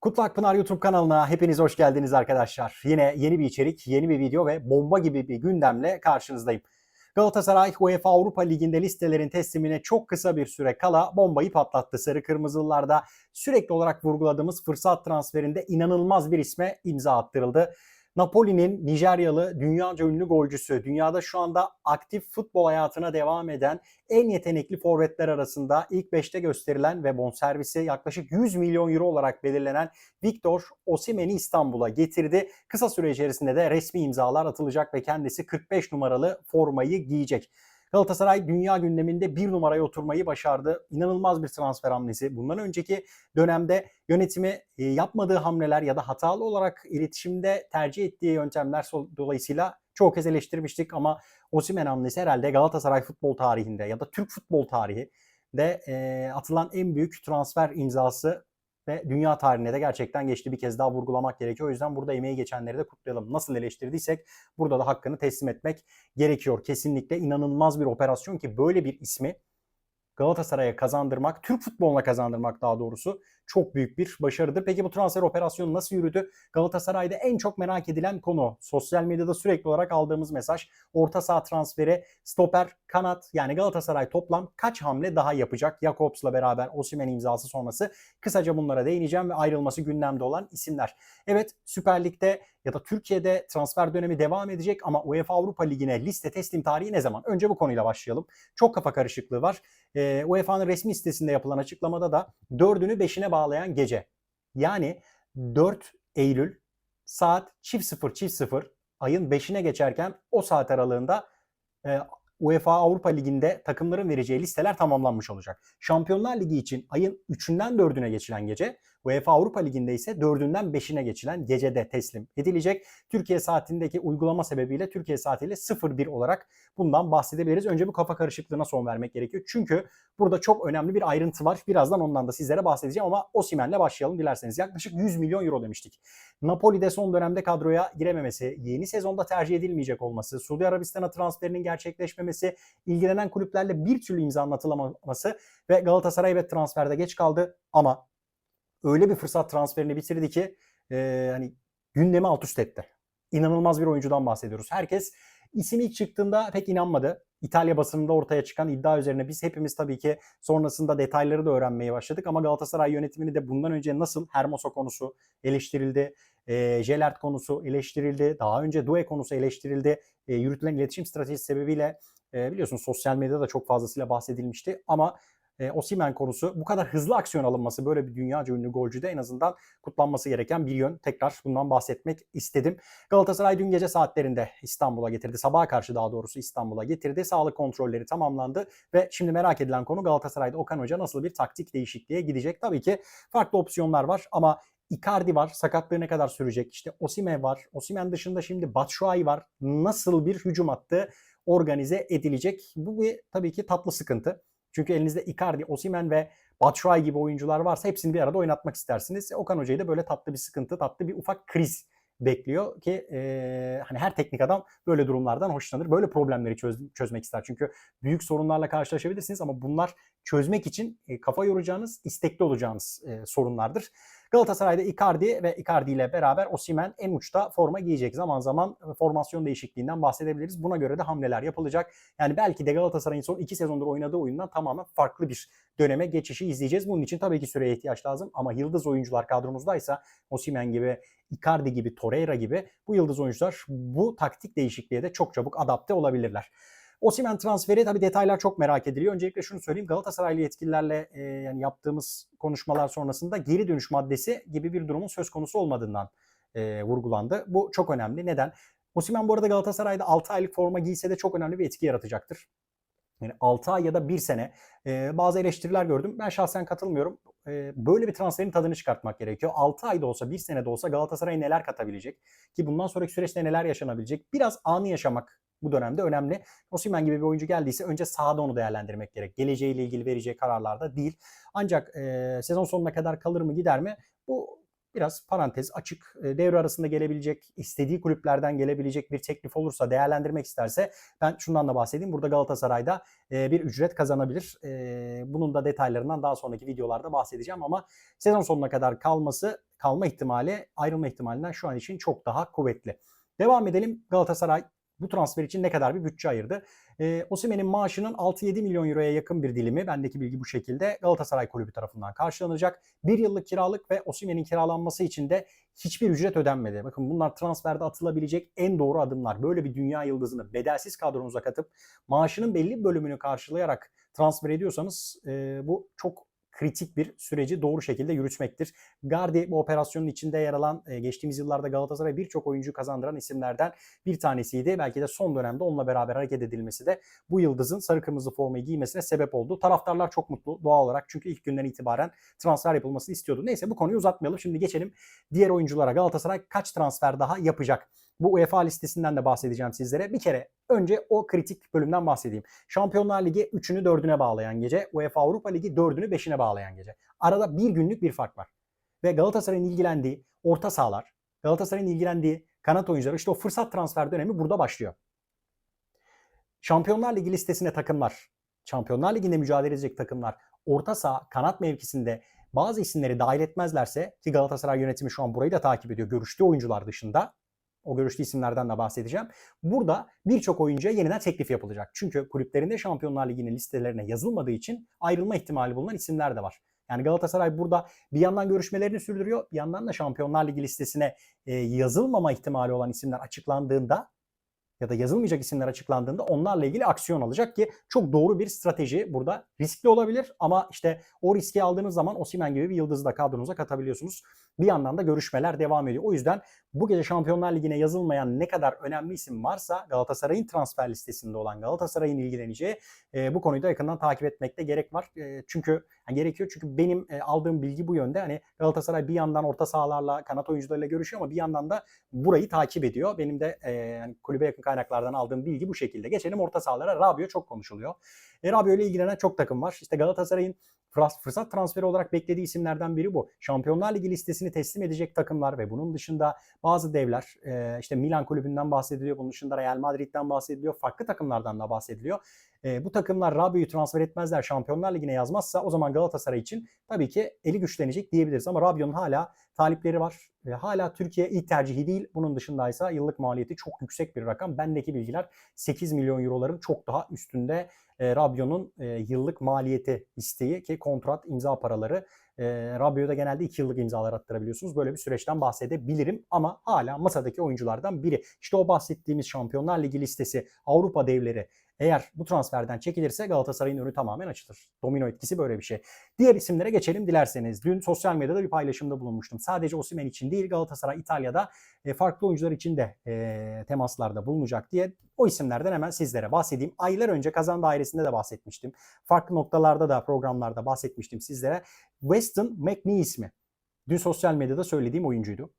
Kutlu Akpınar YouTube kanalına hepiniz hoş geldiniz arkadaşlar. Yine yeni bir içerik, yeni bir video ve bomba gibi bir gündemle karşınızdayım. Galatasaray UEFA Avrupa Ligi'nde listelerin teslimine çok kısa bir süre kala bombayı patlattı. Sarı Kırmızılılarda sürekli olarak vurguladığımız fırsat transferinde inanılmaz bir isme imza attırıldı. Napoli'nin Nijeryalı dünyaca ünlü golcüsü, dünyada şu anda aktif futbol hayatına devam eden en yetenekli forvetler arasında ilk 5'te gösterilen ve bonservisi yaklaşık 100 milyon euro olarak belirlenen Victor Osimhen'i İstanbul'a getirdi. Kısa süre içerisinde de resmi imzalar atılacak ve kendisi 45 numaralı formayı giyecek. Galatasaray dünya gündeminde bir numaraya oturmayı başardı. İnanılmaz bir transfer hamlesi. Bundan önceki dönemde yönetimi e, yapmadığı hamleler ya da hatalı olarak iletişimde tercih ettiği yöntemler dolayısıyla çoğu kez eleştirmiştik ama Osimhen hamlesi herhalde Galatasaray futbol tarihinde ya da Türk futbol tarihi de e, atılan en büyük transfer imzası ve dünya tarihine de gerçekten geçti bir kez daha vurgulamak gerekiyor. O yüzden burada emeği geçenleri de kutlayalım. Nasıl eleştirdiysek burada da hakkını teslim etmek gerekiyor. Kesinlikle inanılmaz bir operasyon ki böyle bir ismi Galatasaray'a kazandırmak, Türk futboluna kazandırmak daha doğrusu çok büyük bir başarıdır. Peki bu transfer operasyonu nasıl yürüdü? Galatasaray'da en çok merak edilen konu, sosyal medyada sürekli olarak aldığımız mesaj, orta saha transferi, stoper, kanat yani Galatasaray toplam kaç hamle daha yapacak? Jakobs'la beraber Osimhen imzası sonrası kısaca bunlara değineceğim ve ayrılması gündemde olan isimler. Evet Süper Lig'de ya da Türkiye'de transfer dönemi devam edecek ama UEFA Avrupa Ligi'ne liste teslim tarihi ne zaman? Önce bu konuyla başlayalım. Çok kafa karışıklığı var. E, UEFA'nın resmi sitesinde yapılan açıklamada da 4'ünü 5'ine bağlayan gece. Yani 4 Eylül saat çift 0 çift 0 ayın 5'ine geçerken o saat aralığında e, UEFA Avrupa Ligi'nde takımların vereceği listeler tamamlanmış olacak. Şampiyonlar Ligi için ayın 3'ünden 4'üne geçilen gece, UEFA Avrupa Ligi'nde ise 4'ünden 5'ine geçilen gecede teslim edilecek. Türkiye saatindeki uygulama sebebiyle Türkiye saatiyle 01 olarak bundan bahsedebiliriz. Önce bu kafa karışıklığına son vermek gerekiyor. Çünkü burada çok önemli bir ayrıntı var. Birazdan ondan da sizlere bahsedeceğim ama Osimen'le başlayalım dilerseniz. Yaklaşık 100 milyon euro demiştik. Napoli'de son dönemde kadroya girememesi, yeni sezonda tercih edilmeyecek olması, Suudi Arabistan'a transferinin gerçekleşmemesi, ilgilenen kulüplerle bir türlü imza anlatılamaması ve Galatasaray evet transferde geç kaldı ama öyle bir fırsat transferini bitirdi ki e, hani gündemi alt üst etti. İnanılmaz bir oyuncudan bahsediyoruz. Herkes ismi ilk çıktığında pek inanmadı. İtalya basınında ortaya çıkan iddia üzerine biz hepimiz tabii ki sonrasında detayları da öğrenmeye başladık. Ama Galatasaray yönetimini de bundan önce nasıl Hermoso konusu eleştirildi, e, Jelert konusu eleştirildi, daha önce Due konusu eleştirildi. E, yürütülen iletişim stratejisi sebebiyle e, biliyorsunuz sosyal medyada da çok fazlasıyla bahsedilmişti. Ama e, Osimen konusu bu kadar hızlı aksiyon alınması böyle bir dünyaca ünlü golcüde en azından kutlanması gereken bir yön. Tekrar bundan bahsetmek istedim. Galatasaray dün gece saatlerinde İstanbul'a getirdi. Sabaha karşı daha doğrusu İstanbul'a getirdi. Sağlık kontrolleri tamamlandı ve şimdi merak edilen konu Galatasaray'da Okan Hoca nasıl bir taktik değişikliğe gidecek? Tabii ki farklı opsiyonlar var ama Icardi var. Sakatlığı ne kadar sürecek? İşte Osime var. Osimen dışında şimdi Batshuayi var. Nasıl bir hücum hattı organize edilecek? Bu bir tabii ki tatlı sıkıntı. Çünkü elinizde Icardi, Osimen ve Batshuayi gibi oyuncular varsa hepsini bir arada oynatmak istersiniz. Okan Hoca'yı da böyle tatlı bir sıkıntı, tatlı bir ufak kriz bekliyor ki e, hani her teknik adam böyle durumlardan hoşlanır. Böyle problemleri çöz, çözmek ister. Çünkü büyük sorunlarla karşılaşabilirsiniz ama bunlar çözmek için e, kafa yoracağınız, istekli olacağınız e, sorunlardır. Galatasaray'da Icardi ve Icardi ile beraber Osimen en uçta forma giyecek. Zaman zaman formasyon değişikliğinden bahsedebiliriz. Buna göre de hamleler yapılacak. Yani belki de Galatasaray'ın son iki sezondur oynadığı oyundan tamamen farklı bir döneme geçişi izleyeceğiz. Bunun için tabii ki süreye ihtiyaç lazım ama yıldız oyuncular kadromuzdaysa Osimen gibi, Icardi gibi, Torreira gibi bu yıldız oyuncular bu taktik değişikliğe de çok çabuk adapte olabilirler. Osimen transferi tabii detaylar çok merak ediliyor. Öncelikle şunu söyleyeyim. Galatasaraylı yetkililerle e, yani yaptığımız konuşmalar sonrasında geri dönüş maddesi gibi bir durumun söz konusu olmadığından e, vurgulandı. Bu çok önemli. Neden? Osimen bu arada Galatasaray'da 6 aylık forma giyse de çok önemli bir etki yaratacaktır. Yani 6 ay ya da 1 sene e, bazı eleştiriler gördüm. Ben şahsen katılmıyorum. E, böyle bir transferin tadını çıkartmak gerekiyor. 6 ayda olsa 1 sene de olsa Galatasaray neler katabilecek ki bundan sonraki süreçte neler yaşanabilecek. Biraz anı yaşamak bu dönemde önemli. Osimhen gibi bir oyuncu geldiyse önce sahada onu değerlendirmek gerek. Geleceğiyle ilgili vereceği kararlarda değil. Ancak e, sezon sonuna kadar kalır mı gider mi? Bu biraz parantez açık. E, devre arasında gelebilecek, istediği kulüplerden gelebilecek bir teklif olursa değerlendirmek isterse ben şundan da bahsedeyim. Burada Galatasaray'da e, bir ücret kazanabilir. E, bunun da detaylarından daha sonraki videolarda bahsedeceğim ama sezon sonuna kadar kalması, kalma ihtimali ayrılma ihtimalinden şu an için çok daha kuvvetli. Devam edelim. Galatasaray bu transfer için ne kadar bir bütçe ayırdı? E, Osimhen'in maaşının 6-7 milyon euroya yakın bir dilimi, bendeki bilgi bu şekilde Galatasaray kulübü tarafından karşılanacak. Bir yıllık kiralık ve Osimhen'in kiralanması için de hiçbir ücret ödenmedi. Bakın bunlar transferde atılabilecek en doğru adımlar. Böyle bir dünya yıldızını bedelsiz kadronuza katıp maaşının belli bir bölümünü karşılayarak transfer ediyorsanız e, bu çok kritik bir süreci doğru şekilde yürütmektir. Gardi bu operasyonun içinde yer alan e, geçtiğimiz yıllarda Galatasaray birçok oyuncu kazandıran isimlerden bir tanesiydi. Belki de son dönemde onunla beraber hareket edilmesi de bu yıldızın sarı kırmızı formayı giymesine sebep oldu. Taraftarlar çok mutlu doğal olarak çünkü ilk günden itibaren transfer yapılmasını istiyordu. Neyse bu konuyu uzatmayalım. Şimdi geçelim diğer oyunculara. Galatasaray kaç transfer daha yapacak? Bu UEFA listesinden de bahsedeceğim sizlere. Bir kere önce o kritik bölümden bahsedeyim. Şampiyonlar Ligi 3'ünü 4'üne bağlayan gece, UEFA Avrupa Ligi 4'ünü 5'ine bağlayan gece. Arada bir günlük bir fark var. Ve Galatasaray'ın ilgilendiği orta sahalar, Galatasaray'ın ilgilendiği kanat oyuncuları işte o fırsat transfer dönemi burada başlıyor. Şampiyonlar Ligi listesine takımlar, Şampiyonlar Ligi'nde mücadele edecek takımlar orta saha kanat mevkisinde bazı isimleri dahil etmezlerse ki Galatasaray yönetimi şu an burayı da takip ediyor görüştüğü oyuncular dışında o görüşlü isimlerden de bahsedeceğim. Burada birçok oyuncuya yeniden teklif yapılacak. Çünkü kulüplerinde Şampiyonlar Ligi'nin listelerine yazılmadığı için ayrılma ihtimali bulunan isimler de var. Yani Galatasaray burada bir yandan görüşmelerini sürdürüyor, bir yandan da Şampiyonlar Ligi listesine e, yazılmama ihtimali olan isimler açıklandığında ya da yazılmayacak isimler açıklandığında onlarla ilgili aksiyon alacak ki çok doğru bir strateji burada. Riskli olabilir ama işte o riski aldığınız zaman Osimhen gibi bir yıldızı da kadronuza katabiliyorsunuz. Bir yandan da görüşmeler devam ediyor. O yüzden bu gece Şampiyonlar Ligi'ne yazılmayan ne kadar önemli isim varsa Galatasaray'ın transfer listesinde olan Galatasaray'ın ilgileneceği e, bu konuyu da yakından takip etmekte gerek var. E, çünkü yani gerekiyor çünkü benim e, aldığım bilgi bu yönde. Hani Galatasaray bir yandan orta sahalarla, kanat oyuncularıyla görüşüyor ama bir yandan da burayı takip ediyor. Benim de e, yani kulübe yakın kaynaklardan aldığım bilgi bu şekilde. Geçelim orta sahalara. Rabio çok konuşuluyor. E, Rabio ile ilgilenen çok takım var. İşte Galatasaray'ın fırsat transferi olarak beklediği isimlerden biri bu. Şampiyonlar Ligi listesini teslim edecek takımlar ve bunun dışında bazı devler işte Milan kulübünden bahsediliyor. Bunun dışında Real Madrid'den bahsediliyor. Farklı takımlardan da bahsediliyor. E, bu takımlar Rabio'yu transfer etmezler Şampiyonlar Ligi'ne yazmazsa o zaman Galatasaray için tabii ki eli güçlenecek diyebiliriz. Ama Rabio'nun hala talipleri var. E, hala Türkiye ilk tercihi değil. Bunun dışındaysa yıllık maliyeti çok yüksek bir rakam. Bendeki bilgiler 8 milyon euroların çok daha üstünde e, Rabio'nun e, yıllık maliyeti isteği ki kontrat imza paraları e, Rabio'da genelde 2 yıllık imzalar attırabiliyorsunuz. Böyle bir süreçten bahsedebilirim ama hala masadaki oyunculardan biri. İşte o bahsettiğimiz Şampiyonlar Ligi listesi Avrupa devleri eğer bu transferden çekilirse Galatasaray'ın önü tamamen açılır. Domino etkisi böyle bir şey. Diğer isimlere geçelim dilerseniz. Dün sosyal medyada bir paylaşımda bulunmuştum. Sadece Osimhen için değil Galatasaray İtalya'da e, farklı oyuncular için de e, temaslarda bulunacak diye o isimlerden hemen sizlere bahsedeyim. Aylar önce Kazan Dairesi'nde de bahsetmiştim. Farklı noktalarda da programlarda bahsetmiştim sizlere. Weston McNee ismi. Dün sosyal medyada söylediğim oyuncuydu.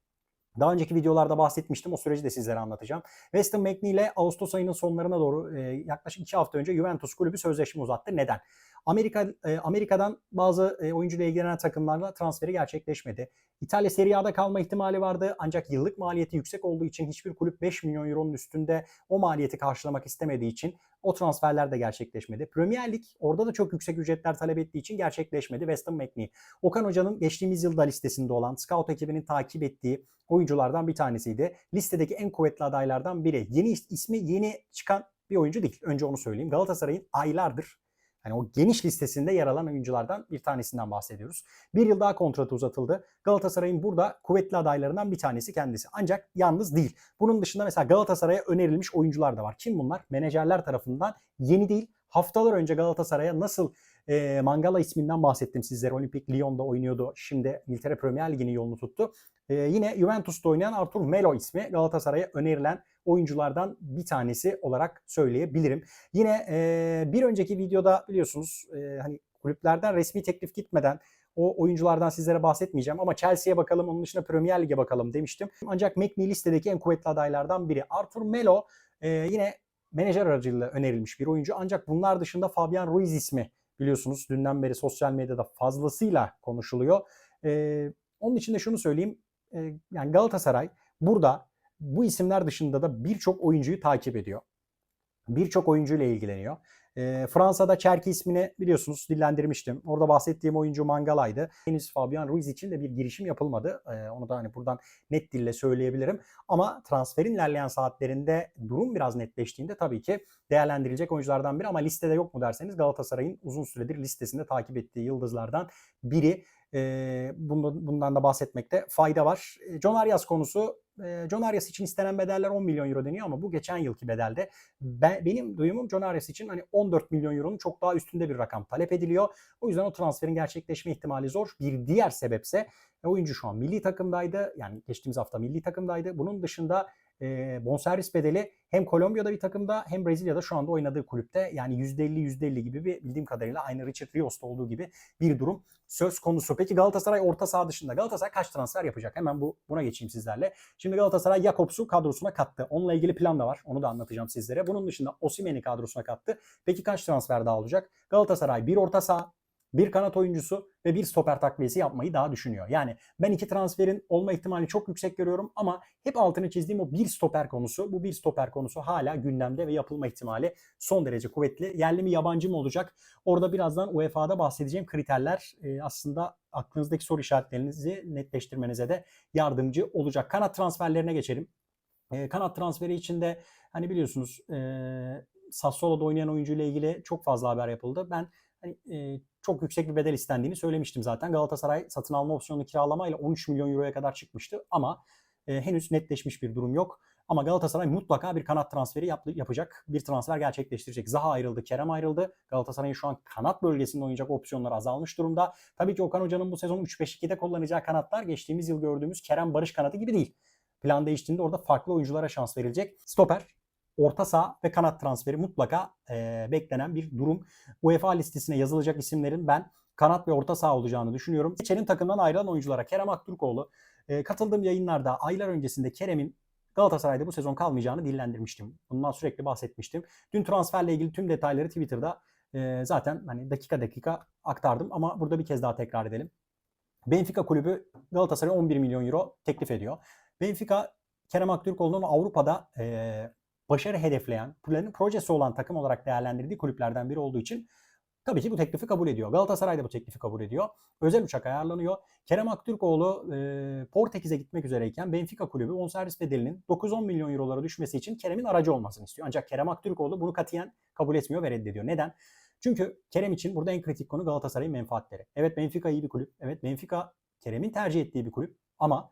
Daha önceki videolarda bahsetmiştim. O süreci de sizlere anlatacağım. Weston McNee ile Ağustos ayının sonlarına doğru e, yaklaşık 2 hafta önce Juventus kulübü sözleşme uzattı. Neden? Amerika e, Amerika'dan bazı e, oyuncuyla ilgilenen takımlarla transferi gerçekleşmedi. İtalya Serie A'da kalma ihtimali vardı ancak yıllık maliyeti yüksek olduğu için hiçbir kulüp 5 milyon euronun üstünde o maliyeti karşılamak istemediği için o transferler de gerçekleşmedi. Premier Lig orada da çok yüksek ücretler talep ettiği için gerçekleşmedi. Weston McNee. Okan Hoca'nın geçtiğimiz yılda listesinde olan scout ekibinin takip ettiği oyunculardan bir tanesiydi. Listedeki en kuvvetli adaylardan biri. Yeni ismi yeni çıkan bir oyuncu değil. Önce onu söyleyeyim. Galatasaray'ın aylardır Hani o geniş listesinde yer alan oyunculardan bir tanesinden bahsediyoruz. Bir yıl daha kontratı uzatıldı. Galatasaray'ın burada kuvvetli adaylarından bir tanesi kendisi. Ancak yalnız değil. Bunun dışında mesela Galatasaray'a önerilmiş oyuncular da var. Kim bunlar? Menajerler tarafından yeni değil. Haftalar önce Galatasaray'a nasıl e, Mangala isminden bahsettim sizlere. Olimpik Lyon'da oynuyordu. Şimdi İngiltere Premier Ligi'nin yolunu tuttu. E, yine Juventus'ta oynayan Artur Melo ismi Galatasaray'a önerilen oyunculardan bir tanesi olarak söyleyebilirim. Yine e, bir önceki videoda biliyorsunuz e, hani kulüplerden resmi teklif gitmeden o oyunculardan sizlere bahsetmeyeceğim ama Chelsea'ye bakalım onun dışında Premier Lig'e bakalım demiştim. Ancak McNeil listedeki en kuvvetli adaylardan biri. Arthur Melo e, yine menajer aracılığıyla önerilmiş bir oyuncu. Ancak bunlar dışında Fabian Ruiz ismi biliyorsunuz dünden beri sosyal medyada fazlasıyla konuşuluyor. E, onun için de şunu söyleyeyim. e, yani Galatasaray burada bu isimler dışında da birçok oyuncuyu takip ediyor. Birçok oyuncuyla ilgileniyor. E, Fransa'da Çerki ismini biliyorsunuz dillendirmiştim. Orada bahsettiğim oyuncu Mangala'ydı. Henüz Fabian Ruiz için de bir girişim yapılmadı. E, onu da hani buradan net dille söyleyebilirim. Ama transferin ilerleyen saatlerinde durum biraz netleştiğinde tabii ki değerlendirilecek oyunculardan biri ama listede yok mu derseniz Galatasaray'ın uzun süredir listesinde takip ettiği yıldızlardan biri. E, bundan, bundan da bahsetmekte fayda var. John Arias konusu e, John Arias için istenen bedeller 10 milyon euro deniyor ama bu geçen yılki bedelde. Ben, benim duyumum John Arias için hani 14 milyon euronun çok daha üstünde bir rakam talep ediliyor. O yüzden o transferin gerçekleşme ihtimali zor. Bir diğer sebepse oyuncu şu an milli takımdaydı. Yani geçtiğimiz hafta milli takımdaydı. Bunun dışında e, bonservis bedeli hem Kolombiya'da bir takımda hem Brezilya'da şu anda oynadığı kulüpte yani %50 %50 gibi bir bildiğim kadarıyla aynı Richard Rios'ta olduğu gibi bir durum söz konusu. Peki Galatasaray orta saha dışında Galatasaray kaç transfer yapacak? Hemen bu buna geçeyim sizlerle. Şimdi Galatasaray Jakobs'u kadrosuna kattı. Onunla ilgili plan da var. Onu da anlatacağım sizlere. Bunun dışında Osimhen'i kadrosuna kattı. Peki kaç transfer daha olacak? Galatasaray bir orta saha, bir kanat oyuncusu ve bir stoper takviyesi yapmayı daha düşünüyor. Yani ben iki transferin olma ihtimalini çok yüksek görüyorum ama hep altını çizdiğim o bir stoper konusu. Bu bir stoper konusu hala gündemde ve yapılma ihtimali son derece kuvvetli. Yerli mi yabancı mı olacak? Orada birazdan UEFA'da bahsedeceğim kriterler e, aslında aklınızdaki soru işaretlerinizi netleştirmenize de yardımcı olacak. Kanat transferlerine geçelim. E, kanat transferi içinde hani biliyorsunuz e, Sassuolo'da oynayan oyuncu ile ilgili çok fazla haber yapıldı. Ben hani, e, çok yüksek bir bedel istendiğini söylemiştim zaten. Galatasaray satın alma opsiyonu kiralamayla 13 milyon euroya kadar çıkmıştı ama e, henüz netleşmiş bir durum yok. Ama Galatasaray mutlaka bir kanat transferi yap, yapacak. Bir transfer gerçekleştirecek. Zaha ayrıldı, Kerem ayrıldı. Galatasaray'ın şu an kanat bölgesinde oynayacak opsiyonlar azalmış durumda. Tabii ki Okan Hoca'nın bu sezon 3-5-2'de kullanacağı kanatlar geçtiğimiz yıl gördüğümüz Kerem Barış kanadı gibi değil. Plan değiştiğinde orada farklı oyunculara şans verilecek. Stoper orta saha ve kanat transferi mutlaka e, beklenen bir durum. UEFA listesine yazılacak isimlerin ben kanat ve orta saha olacağını düşünüyorum. Geçelim takımdan ayrılan oyunculara. Kerem Aktürkoğlu e, katıldığım yayınlarda aylar öncesinde Kerem'in Galatasaray'da bu sezon kalmayacağını dillendirmiştim. Bundan sürekli bahsetmiştim. Dün transferle ilgili tüm detayları Twitter'da e, zaten hani dakika dakika aktardım ama burada bir kez daha tekrar edelim. Benfica kulübü Galatasaray'a 11 milyon euro teklif ediyor. Benfica Kerem Aktürkoğlu'nun Avrupa'da e, başarı hedefleyen, projesi olan takım olarak değerlendirdiği kulüplerden biri olduğu için tabii ki bu teklifi kabul ediyor. Galatasaray da bu teklifi kabul ediyor. Özel uçak ayarlanıyor. Kerem Aktürkoğlu e, Portekiz'e gitmek üzereyken Benfica kulübü bonservis bedelinin 9-10 milyon eurolara düşmesi için Kerem'in aracı olmasını istiyor. Ancak Kerem Aktürkoğlu bunu katiyen kabul etmiyor ve reddediyor. Neden? Çünkü Kerem için burada en kritik konu Galatasaray'ın menfaatleri. Evet Benfica iyi bir kulüp. Evet Benfica Kerem'in tercih ettiği bir kulüp. Ama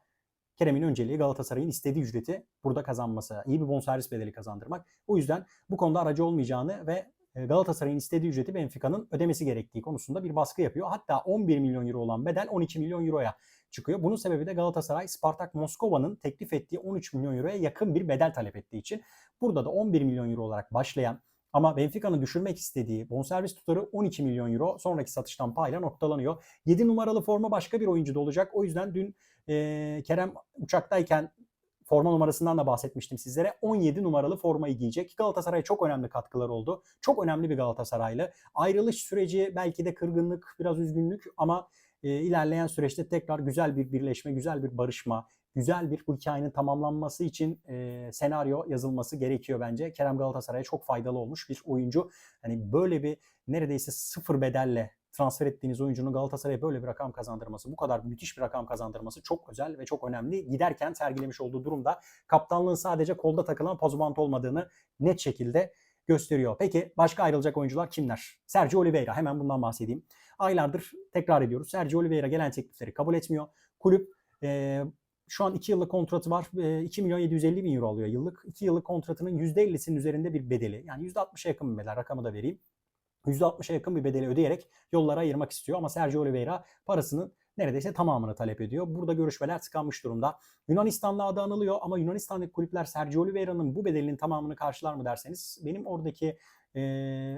Kerem'in önceliği Galatasaray'ın istediği ücreti burada kazanması, iyi bir bonservis bedeli kazandırmak. O yüzden bu konuda aracı olmayacağını ve e, Galatasaray'ın istediği ücreti Benfica'nın ödemesi gerektiği konusunda bir baskı yapıyor. Hatta 11 milyon euro olan bedel 12 milyon euroya çıkıyor. Bunun sebebi de Galatasaray Spartak Moskova'nın teklif ettiği 13 milyon euroya yakın bir bedel talep ettiği için. Burada da 11 milyon euro olarak başlayan ama Benfica'nın düşürmek istediği bonservis tutarı 12 milyon euro sonraki satıştan payla noktalanıyor. 7 numaralı forma başka bir oyuncuda olacak. O yüzden dün e, Kerem uçaktayken forma numarasından da bahsetmiştim sizlere. 17 numaralı formayı giyecek. Galatasaray'a çok önemli katkılar oldu. Çok önemli bir Galatasaraylı. Ayrılış süreci belki de kırgınlık, biraz üzgünlük ama e, ilerleyen süreçte tekrar güzel bir birleşme, güzel bir barışma, güzel bir bu hikayenin tamamlanması için e, senaryo yazılması gerekiyor bence. Kerem Galatasaray'a çok faydalı olmuş bir oyuncu. Hani böyle bir neredeyse sıfır bedelle transfer ettiğiniz oyuncunun Galatasaray'a böyle bir rakam kazandırması, bu kadar müthiş bir rakam kazandırması çok özel ve çok önemli. Giderken sergilemiş olduğu durumda kaptanlığın sadece kolda takılan pozumant olmadığını net şekilde gösteriyor. Peki başka ayrılacak oyuncular kimler? Sergio Oliveira hemen bundan bahsedeyim. Aylardır tekrar ediyoruz. Sergio Oliveira gelen teklifleri kabul etmiyor. Kulüp e, şu an 2 yıllık kontratı var. 2 milyon 750 bin euro alıyor yıllık. 2 yıllık kontratının %50'sinin üzerinde bir bedeli. Yani %60'a yakın bir bedel rakamı da vereyim. %60'a yakın bir bedeli ödeyerek yollara ayırmak istiyor. Ama Sergio Oliveira parasının neredeyse tamamını talep ediyor. Burada görüşmeler tıkanmış durumda. Yunanistan'la adı anılıyor ama Yunanistan'daki kulüpler Sergio Oliveira'nın bu bedelinin tamamını karşılar mı derseniz benim oradaki e,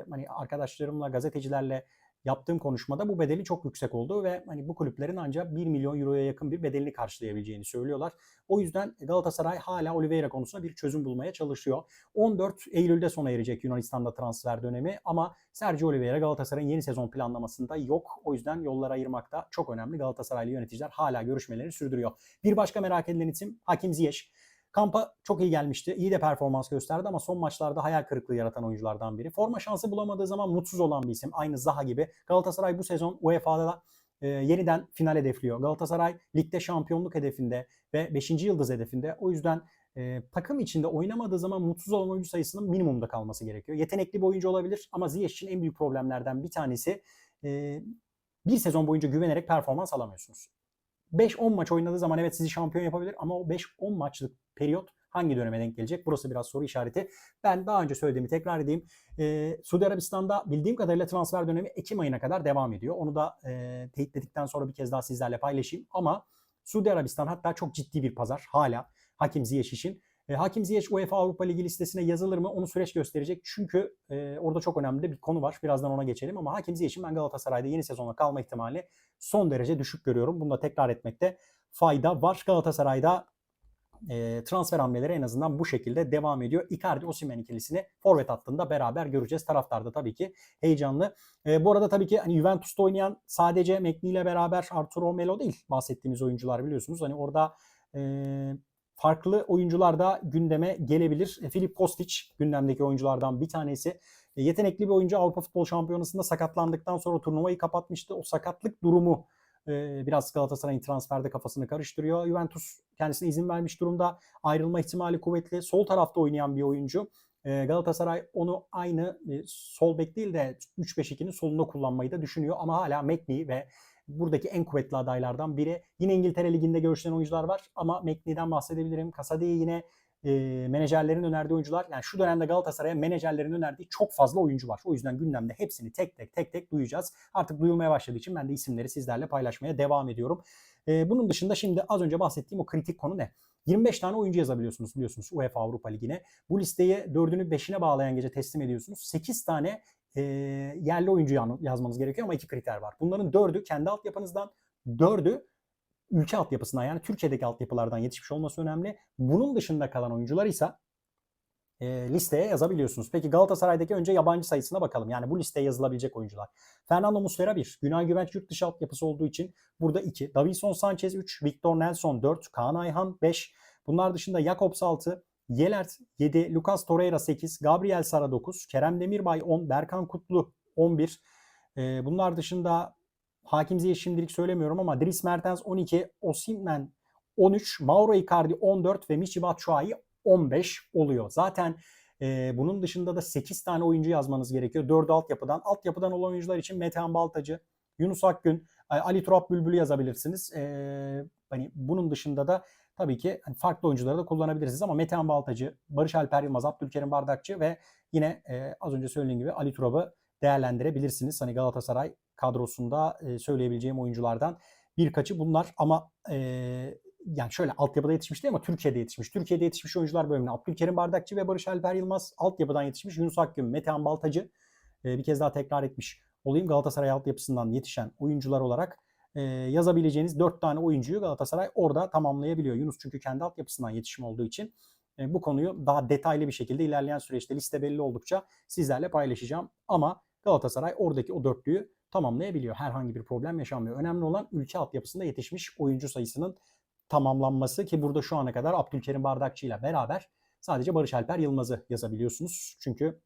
hani arkadaşlarımla, gazetecilerle yaptığım konuşmada bu bedeli çok yüksek olduğu ve hani bu kulüplerin ancak 1 milyon euroya yakın bir bedelini karşılayabileceğini söylüyorlar. O yüzden Galatasaray hala Oliveira konusunda bir çözüm bulmaya çalışıyor. 14 Eylül'de sona erecek Yunanistan'da transfer dönemi ama Sergio Oliveira Galatasaray'ın yeni sezon planlamasında yok. O yüzden yollar ayırmak da çok önemli. Galatasaraylı yöneticiler hala görüşmeleri sürdürüyor. Bir başka merak edilen isim Hakim Ziyech. Kampa çok iyi gelmişti. İyi de performans gösterdi ama son maçlarda hayal kırıklığı yaratan oyunculardan biri. Forma şansı bulamadığı zaman mutsuz olan bir isim. Aynı Zaha gibi. Galatasaray bu sezon UEFA'da da e, yeniden final hedefliyor. Galatasaray ligde şampiyonluk hedefinde ve 5. yıldız hedefinde. O yüzden e, takım içinde oynamadığı zaman mutsuz olan oyuncu sayısının minimumda kalması gerekiyor. Yetenekli bir oyuncu olabilir ama Ziyech için en büyük problemlerden bir tanesi e, bir sezon boyunca güvenerek performans alamıyorsunuz. 5-10 maç oynadığı zaman evet sizi şampiyon yapabilir ama o 5-10 maçlık periyot hangi döneme denk gelecek? Burası biraz soru işareti. Ben daha önce söylediğimi tekrar edeyim. Ee, Suudi Arabistan'da bildiğim kadarıyla transfer dönemi Ekim ayına kadar devam ediyor. Onu da e, teyitledikten sonra bir kez daha sizlerle paylaşayım. Ama Suudi Arabistan hatta çok ciddi bir pazar hala Hakim Ziyech için. E, Hakim Ziyech UEFA Avrupa Ligi listesine yazılır mı? Onu süreç gösterecek. Çünkü e, orada çok önemli bir konu var. Birazdan ona geçelim ama Hakim Ziyech'in ben Galatasaray'da yeni sezona kalma ihtimali son derece düşük görüyorum. Bunu da tekrar etmekte fayda var. Galatasaray'da e, transfer hamleleri en azından bu şekilde devam ediyor. Icardi Osimhen ikilisini forvet hattında beraber göreceğiz. Taraftar da tabii ki heyecanlı. E, bu arada tabii ki hani Juventus'ta oynayan sadece Mekni ile beraber Arturo Melo değil bahsettiğimiz oyuncular biliyorsunuz. Hani orada e, farklı oyuncular da gündeme gelebilir. E, Filip Kostic gündemdeki oyunculardan bir tanesi. E, yetenekli bir oyuncu Avrupa Futbol Şampiyonası'nda sakatlandıktan sonra turnuvayı kapatmıştı. O sakatlık durumu e, biraz Galatasaray'ın transferde kafasını karıştırıyor. Juventus kendisine izin vermiş durumda. Ayrılma ihtimali kuvvetli. Sol tarafta oynayan bir oyuncu. Galatasaray onu aynı sol bek değil de 3-5-2'nin solunda kullanmayı da düşünüyor. Ama hala Mekni ve buradaki en kuvvetli adaylardan biri. Yine İngiltere Ligi'nde görüşülen oyuncular var ama Mekni'den bahsedebilirim. Kasade'yi yine e, menajerlerin önerdiği oyuncular. Yani şu dönemde Galatasaray'a menajerlerin önerdiği çok fazla oyuncu var. O yüzden gündemde hepsini tek tek tek tek duyacağız. Artık duyulmaya başladığı için ben de isimleri sizlerle paylaşmaya devam ediyorum. E, bunun dışında şimdi az önce bahsettiğim o kritik konu ne? 25 tane oyuncu yazabiliyorsunuz biliyorsunuz UEFA Avrupa Ligi'ne. Bu listeyi 4'ünü 5'ine bağlayan gece teslim ediyorsunuz. 8 tane e, yerli oyuncu yazmanız gerekiyor ama iki kriter var. Bunların 4'ü kendi altyapınızdan, 4'ü ülke altyapısından yani Türkiye'deki altyapılardan yetişmiş olması önemli. Bunun dışında kalan oyuncular ise e, listeye yazabiliyorsunuz. Peki Galatasaray'daki önce yabancı sayısına bakalım. Yani bu listeye yazılabilecek oyuncular. Fernando Muslera 1. Günay Güvenç yurt dışı altyapısı olduğu için burada 2. Davison Sanchez 3. Victor Nelson 4. Kaan Ayhan 5. Bunlar dışında Jakobs 6. Yelert 7. Lucas Torreira 8. Gabriel Sara 9. Kerem Demirbay 10. Berkan Kutlu 11. E, bunlar dışında Hakim Ziyech şimdilik söylemiyorum ama Dries Mertens 12, Osimhen 13, Mauro Icardi 14 ve Michy Batshuayi 15 oluyor. Zaten e, bunun dışında da 8 tane oyuncu yazmanız gerekiyor. 4'ü altyapıdan. Altyapıdan olan oyuncular için Metehan Baltacı, Yunus Akgün, Ali Turap Bülbül'ü yazabilirsiniz. E, hani bunun dışında da tabii ki hani farklı oyuncuları da kullanabilirsiniz ama Metehan Baltacı, Barış Alper Yılmaz, Abdülkerim Bardakçı ve yine e, az önce söylediğim gibi Ali Turap'ı değerlendirebilirsiniz. Hani Galatasaray kadrosunda e, söyleyebileceğim oyunculardan birkaçı bunlar ama e, yani şöyle altyapıda yetişmiş değil ama Türkiye'de yetişmiş. Türkiye'de yetişmiş oyuncular bölümüne Abdülkerim Bardakçı ve Barış Alper Yılmaz altyapıdan yetişmiş. Yunus Akgün, Metehan Baltacı e, bir kez daha tekrar etmiş olayım. Galatasaray altyapısından yetişen oyuncular olarak e, yazabileceğiniz 4 tane oyuncuyu Galatasaray orada tamamlayabiliyor. Yunus çünkü kendi altyapısından yetişim olduğu için e, bu konuyu daha detaylı bir şekilde ilerleyen süreçte liste belli oldukça sizlerle paylaşacağım. Ama Galatasaray oradaki o dörtlüyü tamamlayabiliyor. Herhangi bir problem yaşanmıyor. Önemli olan ülke altyapısında yetişmiş oyuncu sayısının tamamlanması ki burada şu ana kadar Abdülkerim Bardakçı ile beraber sadece Barış Alper Yılmaz'ı yazabiliyorsunuz. Çünkü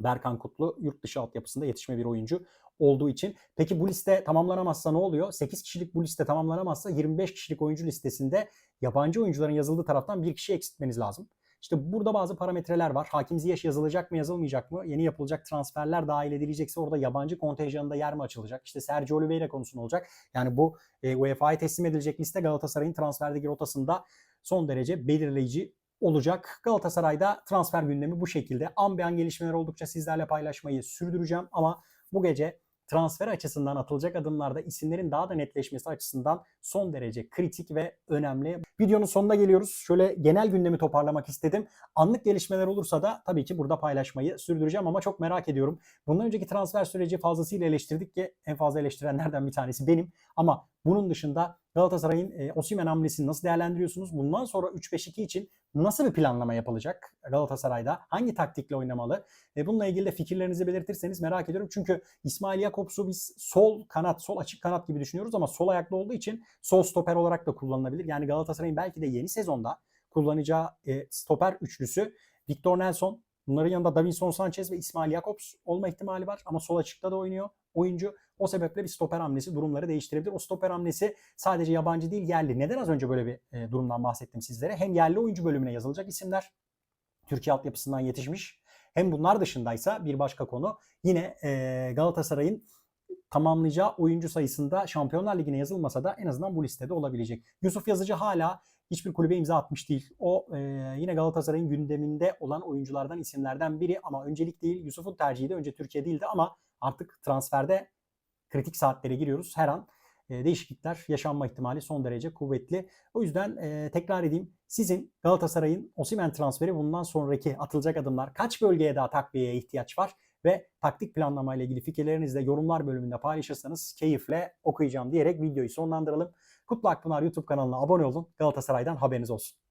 Berkan Kutlu yurt dışı altyapısında yetişme bir oyuncu olduğu için. Peki bu liste tamamlanamazsa ne oluyor? 8 kişilik bu liste tamamlanamazsa 25 kişilik oyuncu listesinde yabancı oyuncuların yazıldığı taraftan bir kişi eksiltmeniz lazım. İşte burada bazı parametreler var. Hakim Ziyech yazılacak mı yazılmayacak mı? Yeni yapılacak transferler dahil edilecekse orada yabancı kontenjanında yer mi açılacak? İşte Sergio Oliveira konusu olacak? Yani bu e, UEFA'ya teslim edilecek liste Galatasaray'ın transferdeki rotasında son derece belirleyici olacak. Galatasaray'da transfer gündemi bu şekilde. An gelişmeler oldukça sizlerle paylaşmayı sürdüreceğim ama bu gece transfer açısından atılacak adımlarda isimlerin daha da netleşmesi açısından son derece kritik ve önemli. Videonun sonuna geliyoruz. Şöyle genel gündemi toparlamak istedim. Anlık gelişmeler olursa da tabii ki burada paylaşmayı sürdüreceğim ama çok merak ediyorum. Bundan önceki transfer süreci fazlasıyla eleştirdik ki en fazla eleştirenlerden bir tanesi benim. Ama bunun dışında Galatasaray'ın e, Osimhen hamlesini nasıl değerlendiriyorsunuz? Bundan sonra 3-5-2 için nasıl bir planlama yapılacak Galatasaray'da? Hangi taktikle oynamalı? E, bununla ilgili de fikirlerinizi belirtirseniz merak ediyorum. Çünkü İsmail Jakobs'u biz sol kanat, sol açık kanat gibi düşünüyoruz ama sol ayaklı olduğu için sol stoper olarak da kullanılabilir. Yani Galatasaray'ın belki de yeni sezonda kullanacağı e, stoper üçlüsü Victor Nelson, bunların yanında Davinson Sanchez ve İsmail Jakobs olma ihtimali var ama sol açıkta da oynuyor oyuncu. O sebeple bir stoper hamlesi durumları değiştirebilir. O stoper hamlesi sadece yabancı değil yerli. Neden az önce böyle bir e, durumdan bahsettim sizlere? Hem yerli oyuncu bölümüne yazılacak isimler. Türkiye altyapısından yetişmiş. Hem bunlar dışındaysa bir başka konu yine e, Galatasaray'ın tamamlayacağı oyuncu sayısında Şampiyonlar Ligi'ne yazılmasa da en azından bu listede olabilecek. Yusuf Yazıcı hala hiçbir kulübe imza atmış değil. O e, yine Galatasaray'ın gündeminde olan oyunculardan isimlerden biri ama öncelik değil. Yusuf'un tercihi de önce Türkiye değildi ama artık transferde kritik saatlere giriyoruz. Her an e, değişiklikler yaşanma ihtimali son derece kuvvetli. O yüzden e, tekrar edeyim. Sizin Galatasaray'ın Osimhen transferi bundan sonraki atılacak adımlar kaç bölgeye daha takviyeye ihtiyaç var ve taktik planlama ile ilgili fikirlerinizi de yorumlar bölümünde paylaşırsanız keyifle okuyacağım diyerek videoyu sonlandıralım. Kutlu Akpınar YouTube kanalına abone olun. Galatasaray'dan haberiniz olsun.